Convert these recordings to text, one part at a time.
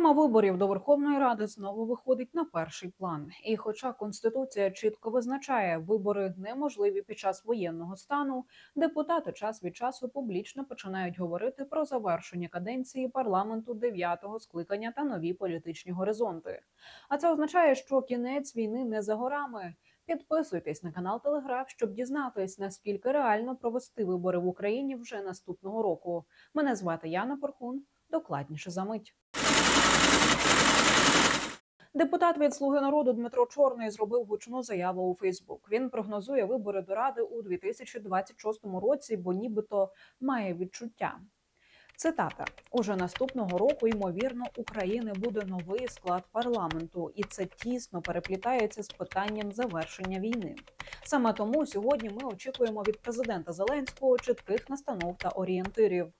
Тема виборів до Верховної Ради знову виходить на перший план. І, хоча конституція чітко визначає, вибори неможливі під час воєнного стану, депутати час від часу публічно починають говорити про завершення каденції парламенту дев'ятого скликання та нові політичні горизонти. А це означає, що кінець війни не за горами. Підписуйтесь на канал Телеграф, щоб дізнатись, наскільки реально провести вибори в Україні вже наступного року. Мене звати Яна Порхун. Докладніше за мить. Депутат від Слуги народу Дмитро Чорний зробив гучну заяву у Фейсбук. Він прогнозує вибори до ради у 2026 році, бо нібито має відчуття. Цитата: уже наступного року, ймовірно, України буде новий склад парламенту, і це тісно переплітається з питанням завершення війни. Саме тому сьогодні ми очікуємо від президента Зеленського чітких настанов та орієнтирів.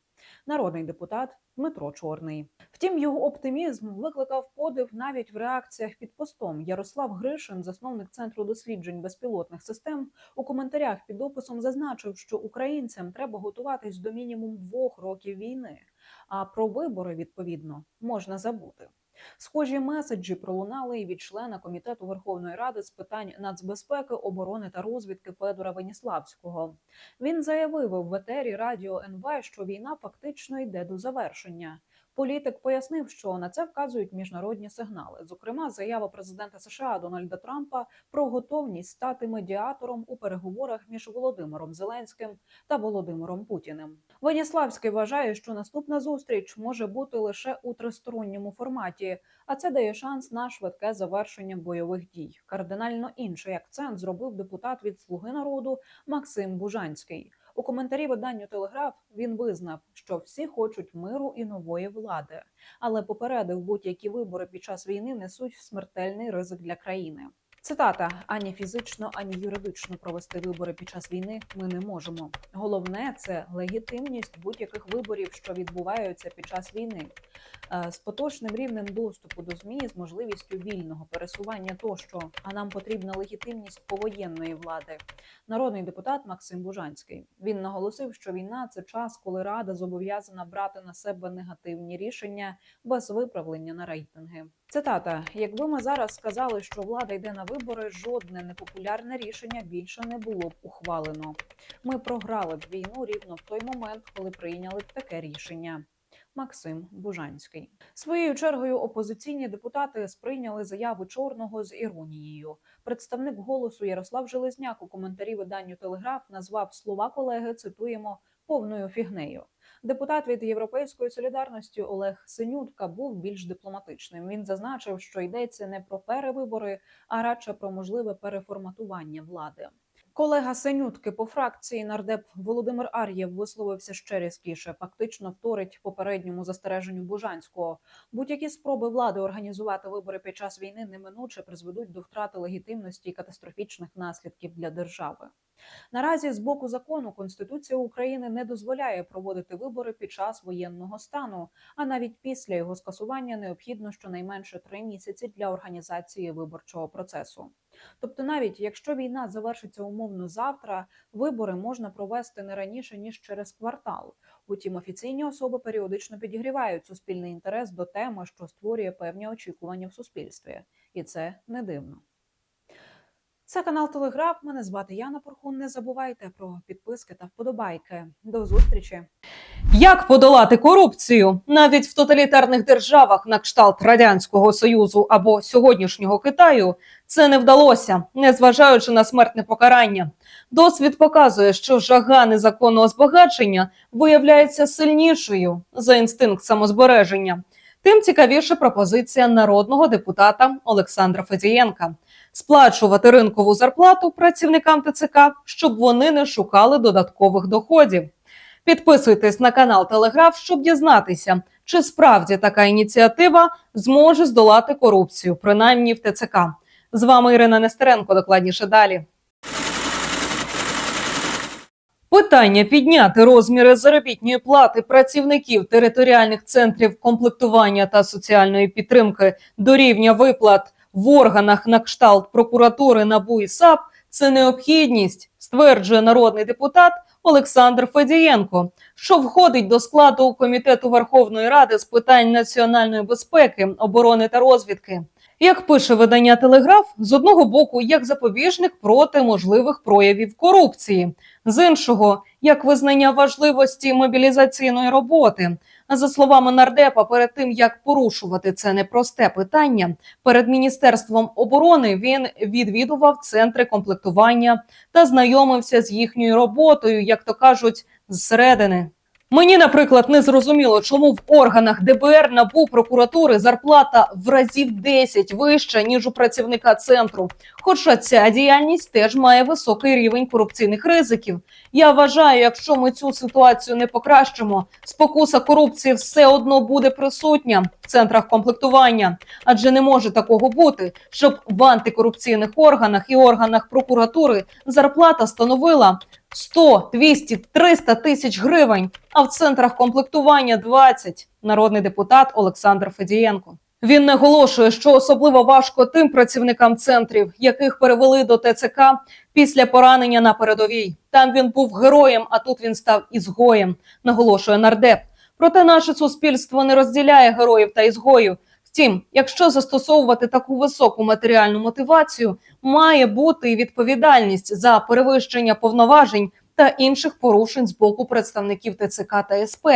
Народний депутат Дмитро Чорний. Втім, його оптимізм викликав подив навіть в реакціях під постом. Ярослав Гришин, засновник центру досліджень безпілотних систем, у коментарях під описом зазначив, що українцям треба готуватись до мінімум двох років війни. А про вибори відповідно можна забути. Схожі меседжі пролунали і від члена комітету Верховної Ради з питань нацбезпеки, оборони та розвідки Федора Веніславського. Він заявив в етері радіо НВ, що війна фактично йде до завершення. Політик пояснив, що на це вказують міжнародні сигнали. Зокрема, заява президента США Дональда Трампа про готовність стати медіатором у переговорах між Володимиром Зеленським та Володимиром Путіним. Веніславський вважає, що наступна зустріч може бути лише у тристоронньому форматі, а це дає шанс на швидке завершення бойових дій. Кардинально інший акцент зробив депутат від Слуги народу Максим Бужанський. У коментарі виданню Телеграф він визнав, що всі хочуть миру і нової влади, але попередив, будь-які вибори під час війни несуть смертельний ризик для країни. Цитата: ані фізично, ані юридично провести вибори під час війни ми не можемо. Головне це легітимність будь-яких виборів, що відбуваються під час війни. Е, З поточним рівнем доступу до змі, з можливістю вільного пересування тощо. А нам потрібна легітимність повоєнної влади. Народний депутат Максим Бужанський. Він наголосив, що війна це час, коли рада зобов'язана брати на себе негативні рішення без виправлення на рейтинги. Цитата: якби ми зараз сказали, що влада йде на вибори, жодне непопулярне рішення більше не було б ухвалено. Ми програли б війну рівно в той момент, коли прийняли б таке рішення. Максим Бужанський своєю чергою опозиційні депутати сприйняли заяву чорного з іронією. Представник голосу Ярослав Железняк у коментарі виданню Телеграф назвав слова колеги. Цитуємо повною фігнею. Депутат від Європейської солідарності Олег Синютка був більш дипломатичним. Він зазначив, що йдеться не про перевибори, а радше про можливе переформатування влади. Колега Синютки по фракції нардеп Володимир Ар'єв висловився ще різкіше. Фактично вторить попередньому застереженню Бужанського. Будь-які спроби влади організувати вибори під час війни неминуче призведуть до втрати легітимності і катастрофічних наслідків для держави. Наразі з боку закону Конституція України не дозволяє проводити вибори під час воєнного стану, а навіть після його скасування необхідно щонайменше три місяці для організації виборчого процесу. Тобто, навіть якщо війна завершиться умовно завтра, вибори можна провести не раніше ніж через квартал. Утім, офіційні особи періодично підігрівають суспільний інтерес до теми, що створює певні очікування в суспільстві, і це не дивно. Це канал Телеграф. Мене звати Яна Порхун. Не забувайте про підписки та вподобайки. До зустрічі. Як подолати корупцію навіть в тоталітарних державах на кшталт радянського союзу або сьогоднішнього Китаю це не вдалося, незважаючи на смертне покарання. Досвід показує, що жага незаконного збагачення виявляється сильнішою за інстинкт самозбереження. Тим цікавіше пропозиція народного депутата Олександра Федієнка сплачувати ринкову зарплату працівникам ТЦК, щоб вони не шукали додаткових доходів. Підписуйтесь на канал Телеграф, щоб дізнатися, чи справді така ініціатива зможе здолати корупцію, принаймні в ТЦК. З вами Ірина Нестеренко. Докладніше далі. Питання підняти розміри заробітної плати працівників територіальних центрів комплектування та соціальної підтримки до рівня виплат в органах на кшталт прокуратури НАБУ і САП – це необхідність, стверджує народний депутат Олександр Федієнко, що входить до складу комітету Верховної Ради з питань національної безпеки, оборони та розвідки. Як пише видання Телеграф, з одного боку, як запобіжник проти можливих проявів корупції, з іншого, як визнання важливості мобілізаційної роботи. За словами нардепа, перед тим як порушувати це непросте питання, перед міністерством оборони він відвідував центри комплектування та знайомився з їхньою роботою, як то кажуть, зсередини. Мені, наприклад, не зрозуміло, чому в органах ДБР, НАБУ, прокуратури зарплата в разів 10 вища ніж у працівника центру. Хоча ця діяльність теж має високий рівень корупційних ризиків. Я вважаю, якщо ми цю ситуацію не покращимо, спокуса корупції все одно буде присутня центрах комплектування, адже не може такого бути, щоб в антикорупційних органах і органах прокуратури зарплата становила 100, 200, 300 тисяч гривень, а в центрах комплектування 20. Народний депутат Олександр Федієнко. Він наголошує, що особливо важко тим працівникам центрів, яких перевели до ТЦК після поранення на передовій. Там він був героєм, а тут він став ізгоєм. Наголошує нардеп. Проте наше суспільство не розділяє героїв та ізгоїв. Втім, якщо застосовувати таку високу матеріальну мотивацію, має бути і відповідальність за перевищення повноважень та інших порушень з боку представників ТЦК та СП,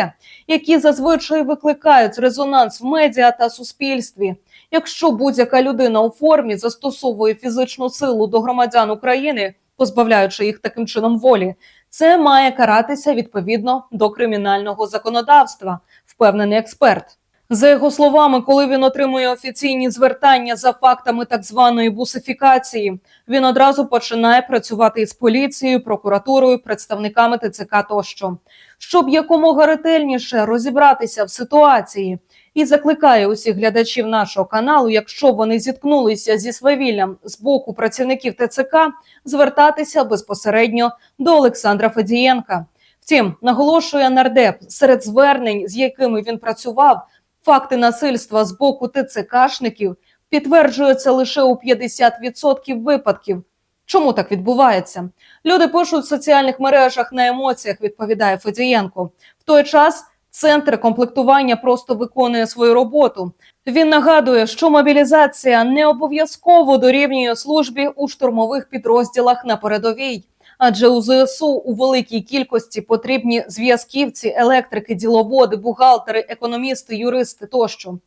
які зазвичай викликають резонанс в медіа та суспільстві. Якщо будь-яка людина у формі застосовує фізичну силу до громадян України, позбавляючи їх таким чином волі, це має каратися відповідно до кримінального законодавства, впевнений експерт. За його словами, коли він отримує офіційні звертання за фактами так званої бусифікації, він одразу починає працювати із поліцією, прокуратурою, представниками ТЦК тощо, щоб якомога ретельніше розібратися в ситуації, і закликає усіх глядачів нашого каналу, якщо вони зіткнулися зі свавіллям з боку працівників ТЦК, звертатися безпосередньо до Олександра Федієнка. Втім, наголошує нардеп серед звернень, з якими він працював. Факти насильства з боку ТЦКшників підтверджуються лише у 50% випадків. Чому так відбувається? Люди пишуть в соціальних мережах на емоціях, відповідає Федієнко. В той час центр комплектування просто виконує свою роботу. Він нагадує, що мобілізація не обов'язково дорівнює службі у штурмових підрозділах на передовій. Адже у ЗСУ у великій кількості потрібні зв'язківці, електрики, діловоди, бухгалтери, економісти, юристи тощо.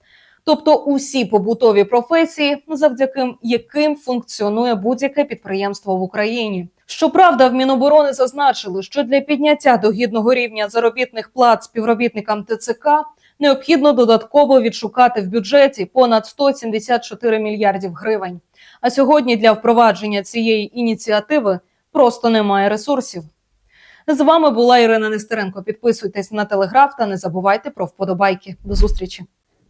Тобто усі побутові професії, завдяки яким функціонує будь-яке підприємство в Україні. Щоправда, в Міноборони зазначили, що для підняття до гідного рівня заробітних плат співробітникам ТЦК необхідно додатково відшукати в бюджеті понад 174 мільярдів гривень. А сьогодні для впровадження цієї ініціативи просто немає ресурсів. З вами була Ірина Нестеренко. Підписуйтесь на телеграф та не забувайте про вподобайки. До зустрічі.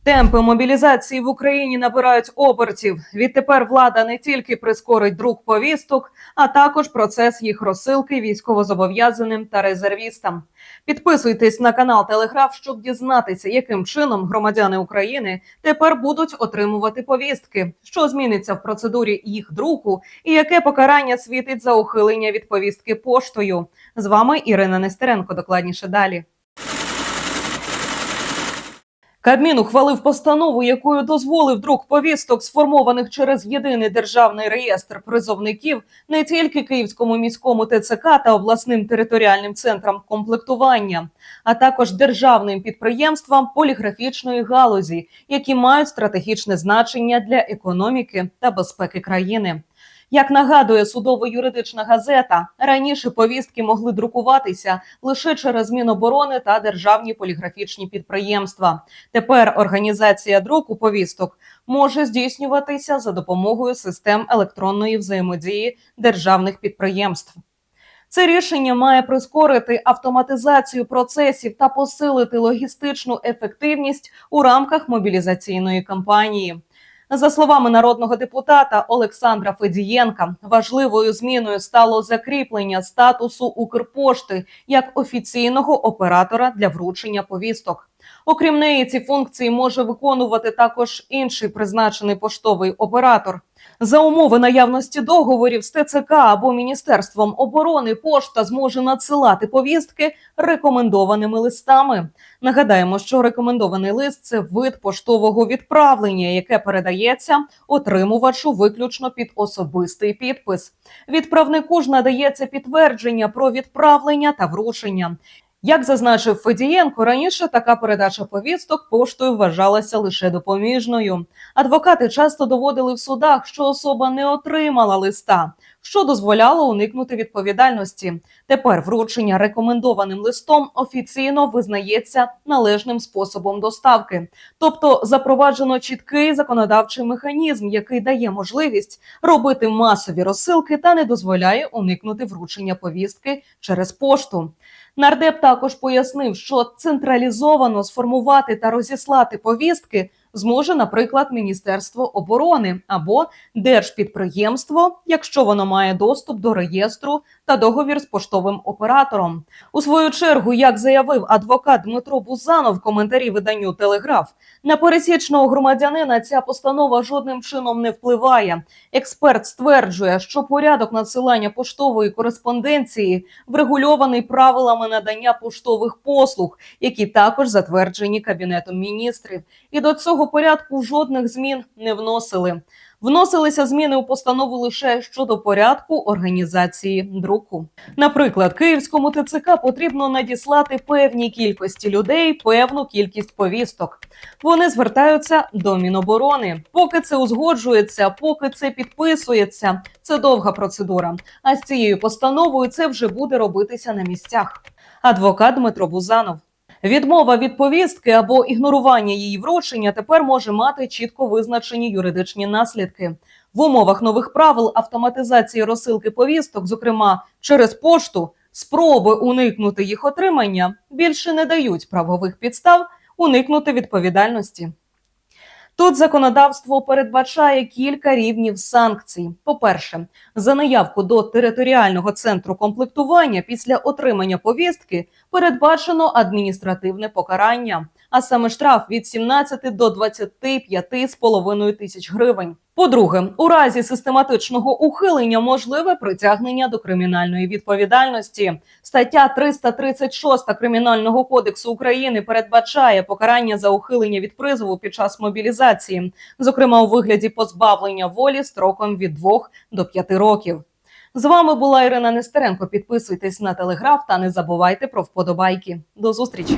Темпи мобілізації в Україні набирають обертів. Відтепер влада не тільки прискорить друк повісток, а також процес їх розсилки військовозобов'язаним та резервістам. Підписуйтесь на канал Телеграф, щоб дізнатися, яким чином громадяни України тепер будуть отримувати повістки, що зміниться в процедурі їх друку, і яке покарання світить за ухилення від повістки поштою. З вами Ірина Нестеренко. Докладніше далі. Кабмін ухвалив постанову, якою дозволив друк повісток, сформованих через єдиний державний реєстр призовників, не тільки Київському міському ТЦК та обласним територіальним центрам комплектування, а також державним підприємствам поліграфічної галузі, які мають стратегічне значення для економіки та безпеки країни. Як нагадує судово-юридична газета, раніше повістки могли друкуватися лише через Міноборони та державні поліграфічні підприємства. Тепер організація друку повісток може здійснюватися за допомогою систем електронної взаємодії державних підприємств. Це рішення має прискорити автоматизацію процесів та посилити логістичну ефективність у рамках мобілізаційної кампанії. За словами народного депутата Олександра Федієнка, важливою зміною стало закріплення статусу Укрпошти як офіційного оператора для вручення повісток. Окрім неї, ці функції може виконувати також інший призначений поштовий оператор. За умови наявності договорів з ТЦК або Міністерством оборони пошта зможе надсилати повістки рекомендованими листами. Нагадаємо, що рекомендований лист це вид поштового відправлення, яке передається отримувачу виключно під особистий підпис. Відправнику ж надається підтвердження про відправлення та вручення. Як зазначив Федієнко, раніше така передача повісток поштою вважалася лише допоміжною. Адвокати часто доводили в судах, що особа не отримала листа, що дозволяло уникнути відповідальності. Тепер вручення рекомендованим листом офіційно визнається належним способом доставки, тобто запроваджено чіткий законодавчий механізм, який дає можливість робити масові розсилки та не дозволяє уникнути вручення повістки через пошту. Нардеп також пояснив, що централізовано сформувати та розіслати повістки зможе, наприклад, Міністерство оборони або держпідприємство, якщо воно має доступ до реєстру та договір з поштовим оператором. У свою чергу, як заявив адвокат Дмитро Бузанов в коментарі виданню Телеграф, на пересічного громадянина ця постанова жодним чином не впливає. Експерт стверджує, що порядок надсилання поштової кореспонденції врегульований правилами надання поштових послуг, які також затверджені кабінетом міністрів, і до цього порядку жодних змін не вносили. Вносилися зміни у постанову лише щодо порядку організації друку. Наприклад, київському ТЦК потрібно надіслати певній кількості людей певну кількість повісток. Вони звертаються до Міноборони. Поки це узгоджується, поки це підписується, це довга процедура. А з цією постановою це вже буде робитися на місцях. Адвокат Дмитро Бузанов. Відмова від повістки або ігнорування її вручення тепер може мати чітко визначені юридичні наслідки. В умовах нових правил автоматизації розсилки повісток, зокрема через пошту, спроби уникнути їх отримання більше не дають правових підстав уникнути відповідальності. Тут законодавство передбачає кілька рівнів санкцій. По-перше, за наявку до територіального центру комплектування після отримання повістки передбачено адміністративне покарання, а саме штраф від 17 до 25,5 тисяч гривень. По-друге, у разі систематичного ухилення можливе притягнення до кримінальної відповідальності. Стаття 336 Кримінального кодексу України передбачає покарання за ухилення від призову під час мобілізації, зокрема у вигляді позбавлення волі строком від 2 до 5 років. З вами була Ірина Нестеренко. Підписуйтесь на телеграф та не забувайте про вподобайки. До зустрічі!